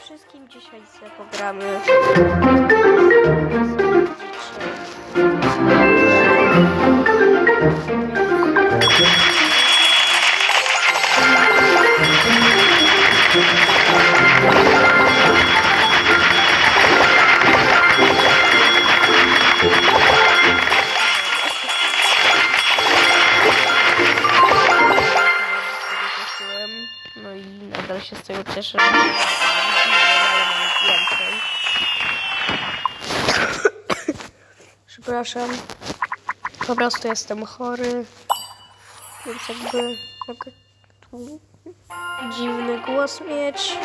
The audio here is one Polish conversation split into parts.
Wszystkim dzisiaj sobie pogramy. Się z tego cieszę. że. Przepraszam. Po prostu jestem chory. Więc jakby mogę tu dziwny głos mieć.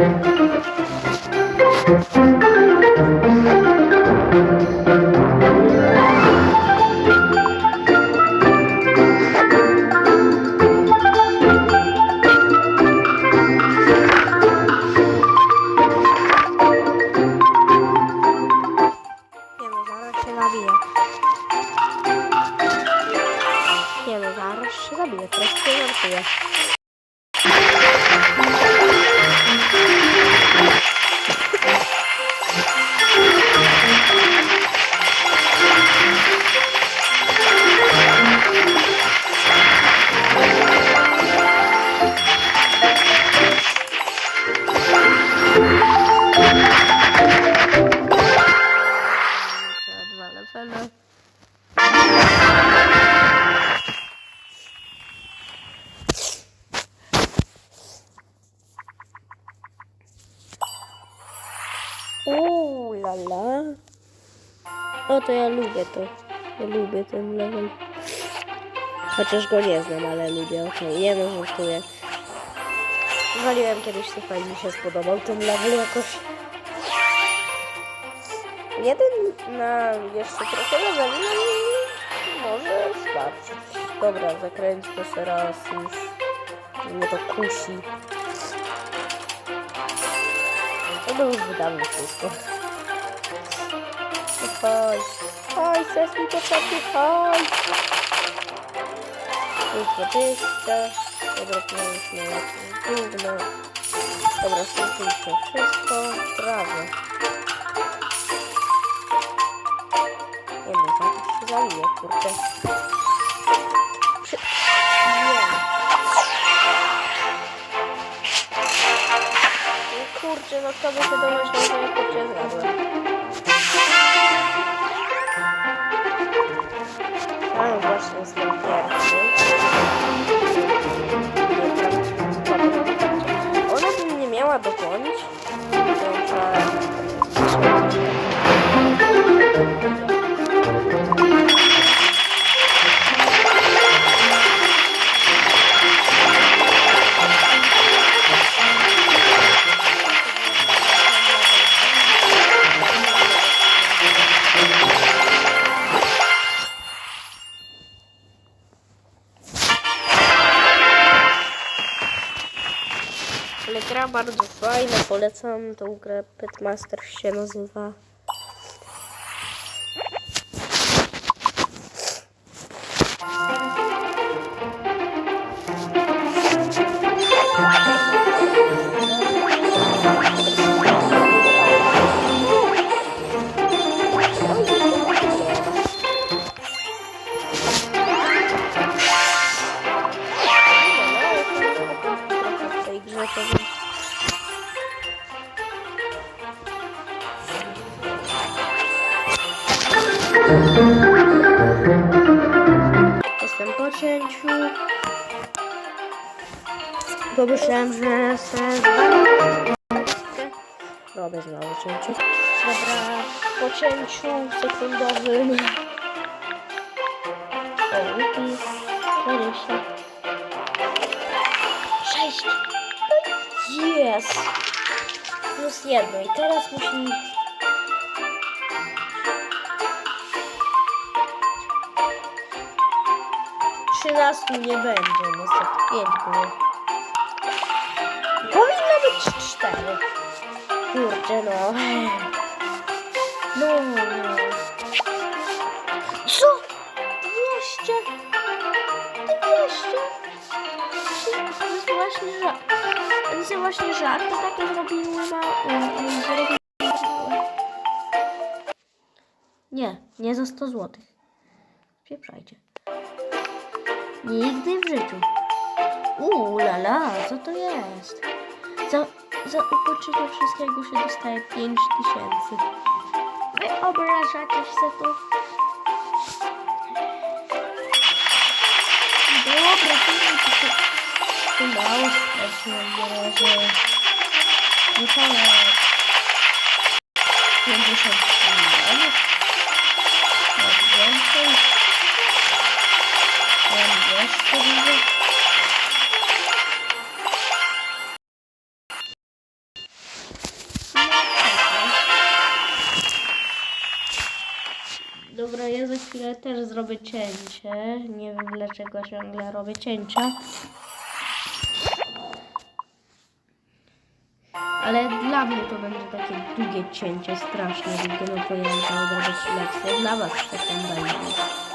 Nie Uuu, la la. O, to ja lubię to. Ja lubię ten level. Chociaż go nie znam, ale lubię. Okej, nie no, żartuję. Waliłem kiedyś syfa i mi się spodobał ten level jakoś. Jeden na jeszcze trochę leveli no, może starczyć. Dobra, zakręćmy się raz już. Mnie to kusi. To było już wydane wszystko. Haj, haj, chcesz mi to taki haj. Już 20. Dobra, mieliśmy gówno. Dobra, skończyliśmy wszystko. Prawie. Nie no, zaraz się zaliję, kurde. Kurczę, no kto by się domyślał, że ja kurczę zgadłem. A no właśnie, jestem pierwszy. Ona by mnie miała dogonić. Dobrze. Bardzo fajna, polecam tą grę Pitmaster się nazywa. Jestem po cięciu. Pomyślałem, że se Robię znowu cięciu. Dobra, po cięciu sekundowym. O, łuki. 20. 6. Jest. Plus jedno. I teraz musi 13 nie będzie, niestety 5 było. Powinno być 4. Kurczę, no. No, no. Co? 200? 200? To właśnie żart. To właśnie żart. To takie zrobiły ma... e, zrobiły... Nie, nie za 100 zł. Pieprzajcie. Nigdy w życiu. Uuu, lala, co to jest? Za, za ukończenie wszystkiego się dostaje 5 tysięcy. Wyobrażacie się to? Dobra, to nie to się... To mało strasznie, że... To... 50 milionów. Jak więcej. Dobra, ja za chwilę też zrobię cięcie. Nie wiem dlaczego ciągle robię cięcia. Ale dla mnie to będzie takie długie cięcie, strasznie długie, no bo ja muszę odrobić lekcję. Dla was taką daję.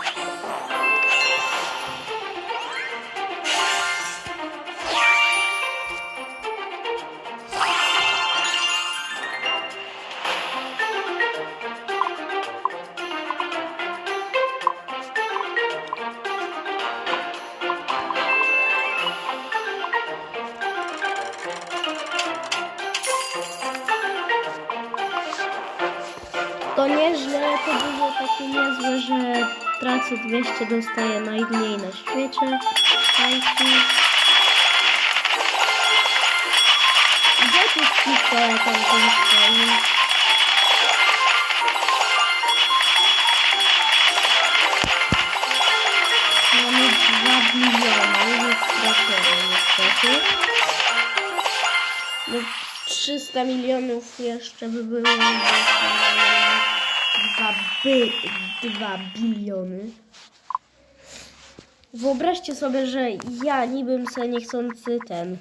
Nieźle, to było takie niezłe, że tracę 200, dostaję najmniej na świecie. Fajki. Gdzie tu z pistoletem ten stoi? Mamy 2 biliony, nie stracimy niestety. No, 300 milionów jeszcze by było. 2 by, 2 biliony. Wyobraźcie sobie, że ja nibym sobie niechcący ten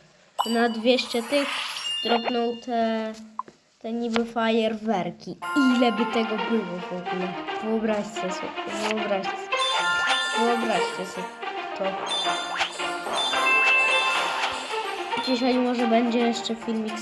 na 200 tych dropnął te, te niby fajerwerki. Ile by tego było w ogóle? Wyobraźcie sobie, wyobraźcie, wyobraźcie sobie to. Dzisiaj może będzie jeszcze filmik